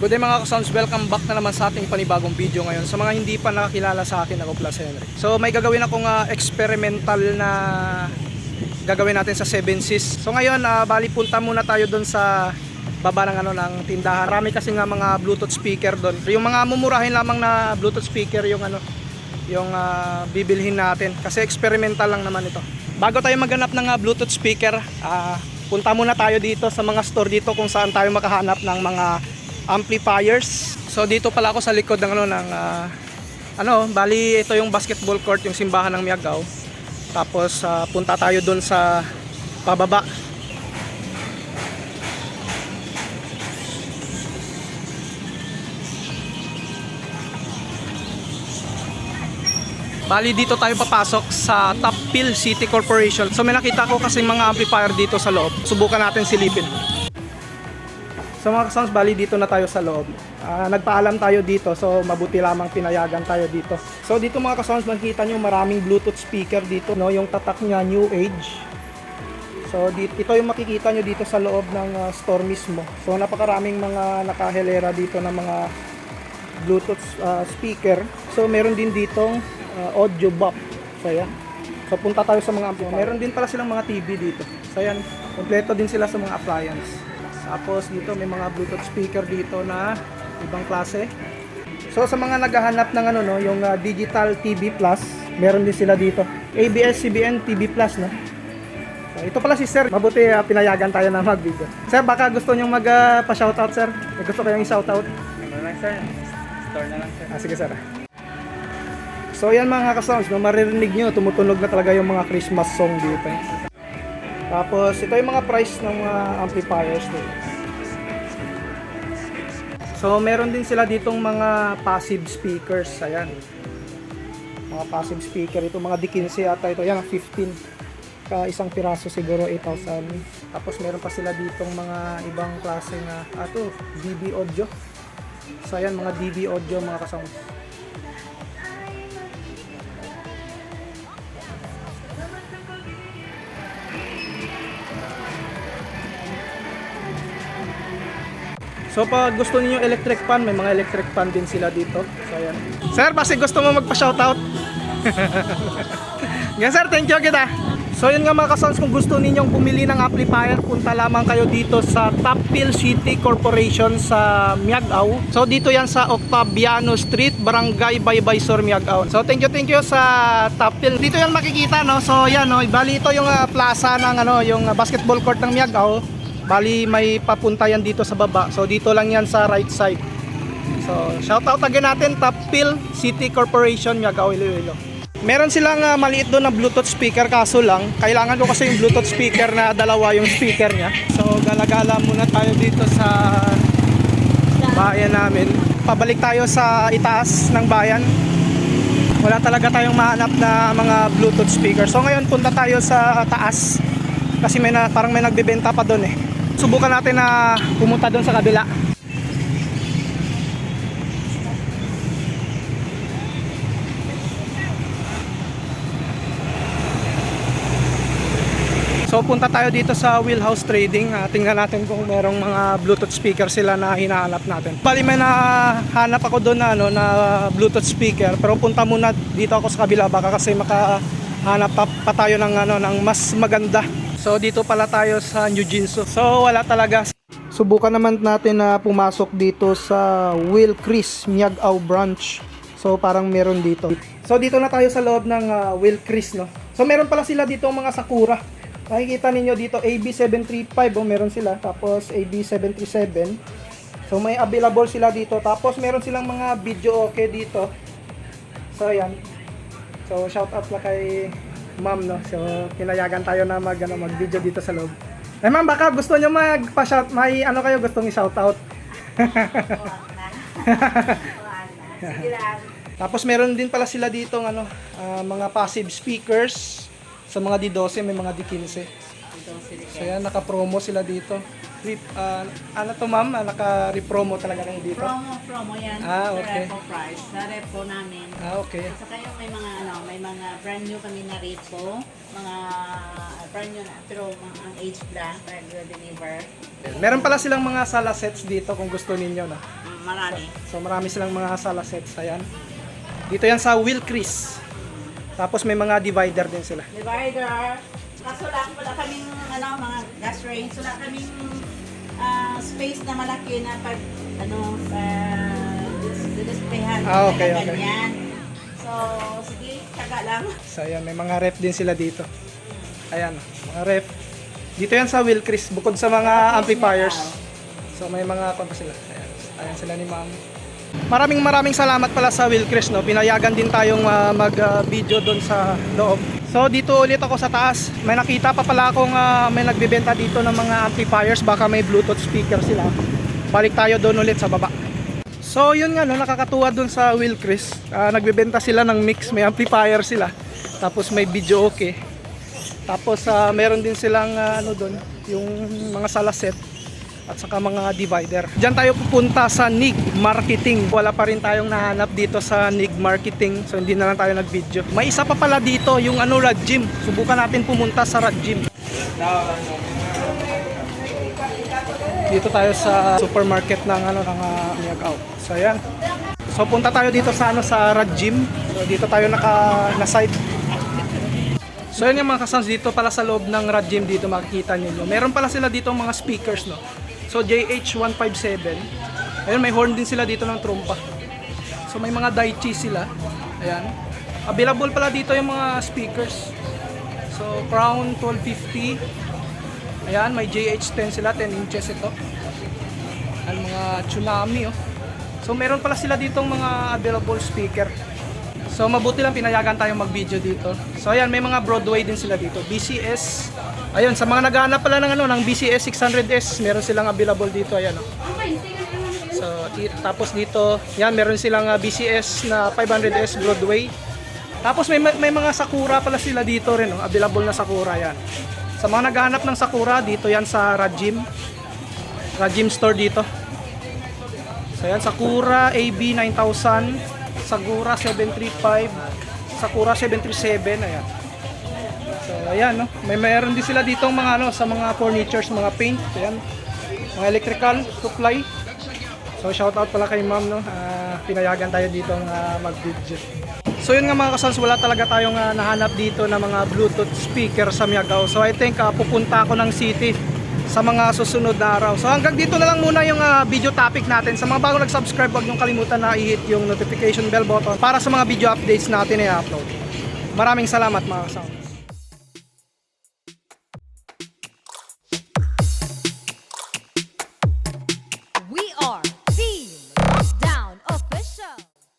Good day mga ka-sounds, welcome back na naman sa ating panibagong video ngayon. Sa mga hindi pa nakakilala sa akin, ako Plus Henry. So may gagawin akong ah, experimental na gagawin natin sa 7 Seas. So ngayon, ah, bali punta muna tayo doon sa baba ng ano ng tindahan. Marami kasi nga mga Bluetooth speaker doon. Yung mga mumurahin lamang na Bluetooth speaker yung ano yung ah, bibilhin natin kasi experimental lang naman ito. Bago tayo maghanap ng ah, Bluetooth speaker, ah, punta muna tayo dito sa mga store dito kung saan tayo makahanap ng mga amplifiers. So dito pala ako sa likod ng ano ng ah, ano, bali ito yung basketball court, yung simbahan ng Miagaw. Tapos ah, punta tayo doon sa pababa. Bali dito tayo papasok sa Top City Corporation. So may nakita ko kasi mga amplifier dito sa loob. Subukan natin silipin. So mga kasounds, bali dito na tayo sa loob. Ah, nagpaalam tayo dito, so mabuti lamang pinayagan tayo dito. So dito mga kasounds, makikita nyo maraming Bluetooth speaker dito, no? yung tatak niya New Age. So dito, ito yung makikita nyo dito sa loob ng ah, store mismo. So napakaraming mga nakahelera dito ng mga Bluetooth ah, speaker. So meron din ditong ah, audio box. So yan. So punta tayo sa mga amplifier. Meron din pala silang mga TV dito. So yan, kompleto din sila sa mga appliance. Tapos dito may mga Bluetooth speaker dito na ibang klase. So sa mga naghahanap ng ano no, yung ah, digital TV Plus, meron din sila dito. ABS-CBN TV Plus no. So, ito pala si Sir. Mabuti ah, pinayagan tayo na mag-video. Sir, baka gusto niyo mag ah, pa-shoutout sir. May gusto kayong i-shoutout? Ano lang sir? Store na lang sir. Ah, sige sir. So yan mga ka-sounds, no, maririnig nyo, tumutunog na talaga yung mga Christmas song dito. Tapos ito yung mga price ng mga amplifiers dito. So meron din sila ditong mga passive speakers, ayan. Mga passive speaker, ito mga D15 ata ito, yan 15 ka isang piraso siguro 8,000. Tapos meron pa sila ditong mga ibang klase na ato, DB audio. So ayan mga DB audio mga kasounds. So pag gusto niyo electric fan, may mga electric fan din sila dito. So ayan. Sir, basi gusto mo magpa-shoutout? Yan sir, thank you kita. So yun nga mga kasons, kung gusto ninyong bumili ng amplifier, punta lamang kayo dito sa Top Hill City Corporation sa Miagao. So dito yan sa Octaviano Street, Barangay Baybaysor, Miagao. So thank you, thank you sa Top Hill. Dito yan makikita, no? So yan, no? Bali ito yung ah, plaza ng ano, yung ah, basketball court ng Miagao. Bali may papunta yan dito sa baba. So dito lang yan sa right side. So shout out again natin Top Hill City Corporation, Miagao, Iloilo. Meron silang ah, maliit doon na Bluetooth speaker kaso lang kailangan ko kasi yung Bluetooth speaker na dalawa yung speaker niya. So galagala muna tayo dito sa bayan namin. Pabalik tayo sa itaas ng bayan. Wala talaga tayong mahanap na mga Bluetooth speaker. So ngayon punta tayo sa taas kasi may na, parang may nagbebenta pa doon eh. Subukan natin na pumunta doon sa kabila. So punta tayo dito sa Wheelhouse Trading. Ah, tingnan natin kung merong mga Bluetooth speaker sila na hinahanap natin. Bali may nahanap ako doon na, ano, na Bluetooth speaker. Pero punta muna dito ako sa kabila baka kasi makahanap pa, pa tayo ng, ano, ng mas maganda. So dito pala tayo sa New Jinsu. So wala talaga. Subukan naman natin na pumasok dito sa Will Chris Miagao branch. So parang meron dito. So dito na tayo sa loob ng ah, Will Chris no. So meron pala sila dito mga Sakura. Makikita ninyo dito AB735 oh, meron sila tapos AB737. So may available sila dito tapos meron silang mga video okay dito. So ayan. So shout out lang kay Ma'am no. So pinayagan tayo na mag ano, mag-video dito sa loob. Eh ma'am, baka gusto niyo magpa-shout, may ano kayo gustong i-shout out. Tapos meron din pala sila dito ano, ah, mga passive speakers sa mga D12, may mga D15. So yan, naka-promo sila dito. Rip, ah, ano to ma'am? Ah, Naka-repromo talaga kayo dito? Promo, promo yan. Ah, Sa okay. repo price. Sa repo namin. Ah, okay. Saka yung may mga ano, may mga brand new kami na repo. Mga brand new na, pero mga ang age lang, para deliver. Meron pala silang mga sala sets dito kung gusto ninyo na. Mm, Marami. So marami silang mga sala sets. Ayan. Dito yan sa Will Chris. Tapos may mga divider din sila. Divider. Kaso lang, wala kaming ano, mga gas range. Wala kaming ah, space na malaki na pag ano, sa displayhan. Ah, okay, okay. Ganyan. So, sige, tsaga lang. So ayan, may mga ref din sila dito. Ayan, mga ref. Dito yan sa Will Chris, bukod sa mga amplifiers. So may mga konta sila. Ayan, ayan sila ni ma'am. Maraming maraming salamat pala sa Will Chris, no? Pinayagan din tayong ah, mag-video doon sa loob. So dito ulit ako sa taas. May nakita pa pala akong ah, may nagbebenta dito ng mga amplifiers. Baka may Bluetooth speaker sila. Balik tayo doon ulit sa baba. So yun nga no, nakakatuwa dun sa Will Chris. Ah, nagbebenta sila ng mix, may amplifier sila. Tapos may video okay. Tapos ah, meron din silang ah, ano doon, yung mga sala set at saka mga divider. Diyan tayo pupunta sa NIG Marketing. Wala pa rin tayong nahanap dito sa NIG Marketing. So hindi na lang tayo nag-video. May isa pa pala dito, yung ano Rad Gym. Subukan natin pumunta sa Rad Gym. Dito tayo sa supermarket ng ano ng uh, Miagaw. So ayan. So punta tayo dito sa ano sa Rad Gym. So dito tayo naka na site. So yun yung mga kasams dito pala sa loob ng Rad Gym dito makikita niyo. Meron pala sila dito mga speakers no. So JH157. Ayun may horn din sila dito ng trompa. So may mga Daichi sila. Ayan. Available pala dito yung mga speakers. So Crown 1250. Ayan, may JH10 sila, 10 inches ito. Ang mga tsunami oh. So meron pala sila ditong mga available speaker. So mabuti lang pinayagan tayong mag-video dito. So ayan, may mga Broadway din sila dito. BCS. Ayun, sa mga naghahanap pala ng ano, ng BCS 600S, meron silang available dito, ayan oh. So tapos dito, yan meron silang ah, BCS na 500S Broadway. Tapos may may mga Sakura pala sila dito rin, oh. available na Sakura yan. Sa mga naghahanap ng Sakura, dito yan sa Rajim. Rajim store dito. So yan, Sakura AB 9000, Sakura 735, Sakura 737, ayan. So ayan, no? may meron din sila dito mga ano sa mga furnitures, mga paint, ayan. Mga electrical supply. So shout out pala kay ma'am no. Ah, pinayagan tayo dito uh, mag-video. So yun nga mga kasals, wala talaga tayong ah, nahanap dito na mga Bluetooth speaker sa Miagao. So I think ah, pupunta ako ng city sa mga susunod na araw. So hanggang dito na lang muna yung ah, video topic natin. Sa mga bago nag-subscribe, huwag niyong kalimutan na i-hit yung notification bell button para sa mga video updates natin na i-upload. Maraming salamat mga kasals.